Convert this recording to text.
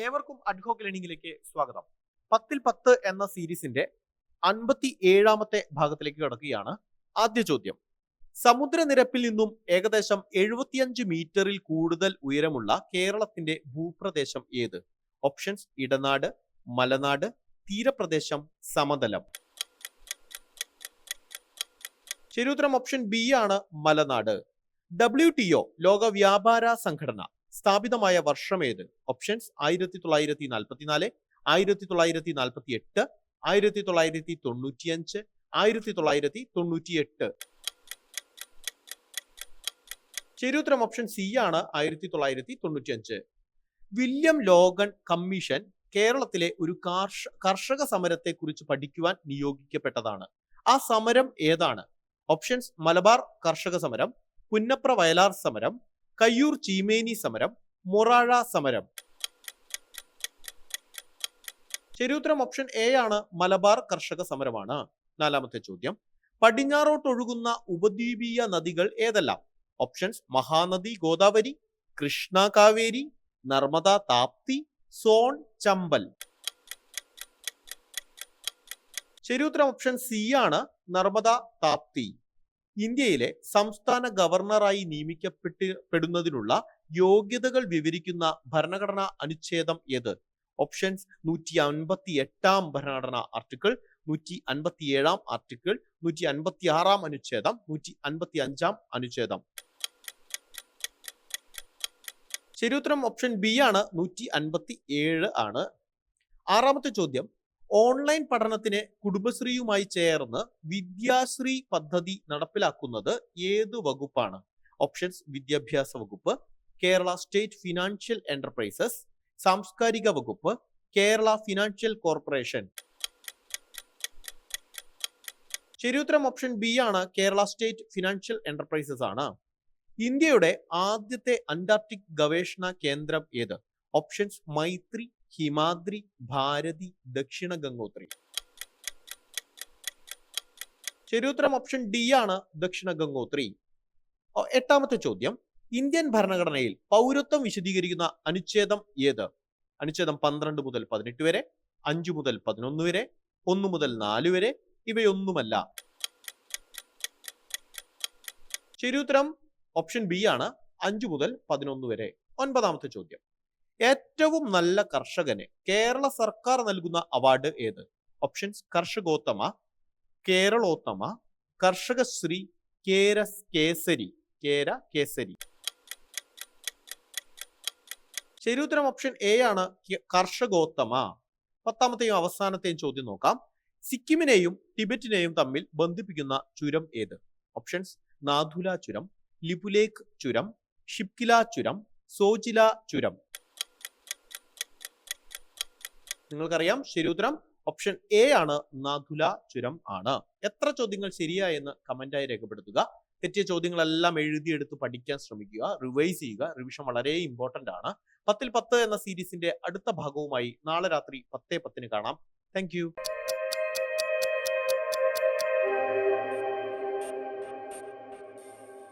ഏവർക്കും അഡ്ഹോക്ക് ലേണിംഗിലേക്ക് സ്വാഗതം. പത്തിൽ പത്ത് എന്ന സീരീസിന്റെ അൻപത്തി ഏഴാമത്തെ ഭാഗത്തിലേക്ക് കടക്കുകയാണ് ആദ്യ ചോദ്യം. സമുദ്രനിരപ്പിൽ നിന്നും ഏകദേശം എഴുപത്തിയഞ്ച് മീറ്ററിൽ കൂടുതൽ ഉയരമുള്ള കേരളത്തിന്റെ ഭൂപ്രദേശം ഏത്? ഓപ്ഷൻസ് ഇടനാട് മലനാട് തീരപ്രദേശം സമതലം. ശരിയുത്തരം ഓപ്ഷൻ ബി ആണ് മലനാട്. ഡബ്ല്യു ടി ഒ ലോക വ്യാപാര സംഘടന. സ്ഥാപിതമായ വർഷം ഏത്? ഓപ്ഷൻസ് ആയിരത്തി തൊള്ളായിരത്തി നാൽപ്പത്തിനാല് ആയിരത്തി തൊള്ളായിരത്തി നാൽപ്പത്തി എട്ട് ആയിരത്തി തൊള്ളായിരത്തി തൊണ്ണൂറ്റിയഞ്ച് ആയിരത്തി തൊള്ളായിരത്തി തൊണ്ണൂറ്റിയെട്ട്. ശരിയുത്തരം ഓപ്ഷൻ സി ആണ് ആയിരത്തി തൊള്ളായിരത്തി തൊണ്ണൂറ്റിയഞ്ച്. വില്യം ലോഗൻ കമ്മീഷൻ കേരളത്തിലെ ഒരു കാർഷ കർഷക സമരത്തെ കുറിച്ച് പഠിക്കുവാൻ നിയോഗിക്കപ്പെട്ടതാണ്. ആ സമരം ഏതാണ്? ഓപ്ഷൻസ് മലബാർ കർഷക സമരം പുന്നപ്ര വയലാർ സമരം കയ്യൂർ ചീമേനി സമരം മൊറാഴ സമരം. ശരിയുത്തരം ഓപ്ഷൻ എ ആണ് മലബാർ കർഷക സമരമാണ്. നാലാമത്തെ ചോദ്യം. പടിഞ്ഞാറോട്ടൊഴുകുന്ന ഉപദ്വീപീയ നദികൾ ഏതെല്ലാം? ഓപ്ഷൻസ് മഹാനദി ഗോദാവരി കൃഷ്ണ കാവേരി നർമ്മദ താപ്തി സോൺ ചമ്പൽ. ശരിയുത്തരം ഓപ്ഷൻ സി ആണ് നർമ്മദ താപ്തി. ഇന്ത്യയിലെ സംസ്ഥാന ഗവർണറായി നിയമിക്കപ്പെട്ട് പെടുന്നതിനുള്ള യോഗ്യതകൾ വിവരിക്കുന്ന ഭരണഘടനാ അനുച്ഛേദം ഏത്? ഓപ്ഷൻസ് നൂറ്റി അൻപത്തി എട്ടാം ഭരണഘടനാ ആർട്ടിക്കിൾ നൂറ്റി അൻപത്തി ഏഴാം ആർട്ടിക്കിൾ നൂറ്റി അൻപത്തി ആറാം അനുച്ഛേദം. നൂറ്റി അൻപത്തി അഞ്ചാം അനുച്ഛേദം ശരിയുത്തരം ഓപ്ഷൻ ബി ആണ്. നൂറ്റി അൻപത്തി ഏഴ് ആണ്. ആറാമത്തെ ചോദ്യം. ഓൺലൈൻ പഠനത്തിന് കുടുംബശ്രീയുമായി ചേർന്ന് വിദ്യാശ്രീ പദ്ധതി നടപ്പിലാക്കുന്നത് ഏത് വകുപ്പാണ്? ഓപ്ഷൻസ് വിദ്യാഭ്യാസ വകുപ്പ് കേരള സ്റ്റേറ്റ് ഫിനാൻഷ്യൽ എന്റർപ്രൈസസ് സാംസ്കാരിക വകുപ്പ് കേരള ഫിനാൻഷ്യൽ കോർപ്പറേഷൻ. ശരിയുത്തരം ഓപ്ഷൻ ബി ആണ് കേരള സ്റ്റേറ്റ് ഫിനാൻഷ്യൽ എന്റർപ്രൈസസ് ആണ്. ഇന്ത്യയുടെ ആദ്യത്തെ അന്റാർട്ടിക് ഗവേഷണ കേന്ദ്രം ഏത്? ഓപ്ഷൻസ് മൈത്രി ഹിമാദ്രി ഭാരതി ദക്ഷിണ ഗംഗോത്രി. ശരിയുത്തരം ഓപ്ഷൻ ഡി ആണ് ദക്ഷിണ ഗംഗോത്രി. എട്ടാമത്തെ ചോദ്യം. ഇന്ത്യൻ ഭരണഘടനയിൽ പൗരത്വം വിശദീകരിക്കുന്ന അനുച്ഛേദം ഏത്? അനുച്ഛേദം പന്ത്രണ്ട് മുതൽ പതിനെട്ട് വരെ അഞ്ചു മുതൽ പതിനൊന്ന് വരെ ഒന്ന് മുതൽ നാല് വരെ ഇവയൊന്നുമല്ല. ശരിയുത്തരം ഓപ്ഷൻ ബി ആണ് അഞ്ചു മുതൽ പതിനൊന്ന് വരെ. ഒൻപതാമത്തെ ചോദ്യം. ഏറ്റവും നല്ല കർഷകന് കേരള സർക്കാർ നൽകുന്ന അവാർഡ് ഏത്? ഓപ്ഷൻസ് കർഷകോത്തമ കേരളോത്തമ കർഷകശ്രീ കേര കേസരി കേര കേസരി ശരിയുത്തരം ഓപ്ഷൻ എ ആണ് കർഷകോത്തമ. പത്താമത്തെയും അവസാനത്തെയും ചോദ്യം നോക്കാം. സിക്കിമിനെയും ടിബറ്റിനെയും തമ്മിൽ ബന്ധിപ്പിക്കുന്ന ചുരം ഏത്? ഓപ്ഷൻസ് നാഥുല ചുരം ലിപുലേഖ് ചുരം ഷിപ്കില ചുരം സോജില ചുരം. നിങ്ങൾക്കറിയാം ശരിയുത്തരം ഓപ്ഷൻ എ ആണ്. നാഥുല ചുരം ആണ്. എത്ര ചോദ്യങ്ങൾ ശരിയായെന്ന് കമന്റായി രേഖപ്പെടുത്തുക. തെറ്റിയ ചോദ്യങ്ങളെല്ലാം എഴുതിയെടുത്ത് പഠിക്കാൻ ശ്രമിക്കുക. റിവൈസ് ചെയ്യുക. റിവിഷൻ വളരെ ഇമ്പോർട്ടന്റ് ആണ്. പത്തിൽ പത്ത് എന്ന സീരീസിന്റെ അടുത്ത ഭാഗവുമായി നാളെ രാത്രി പത്തേ പത്തിന് കാണാം. താങ്ക്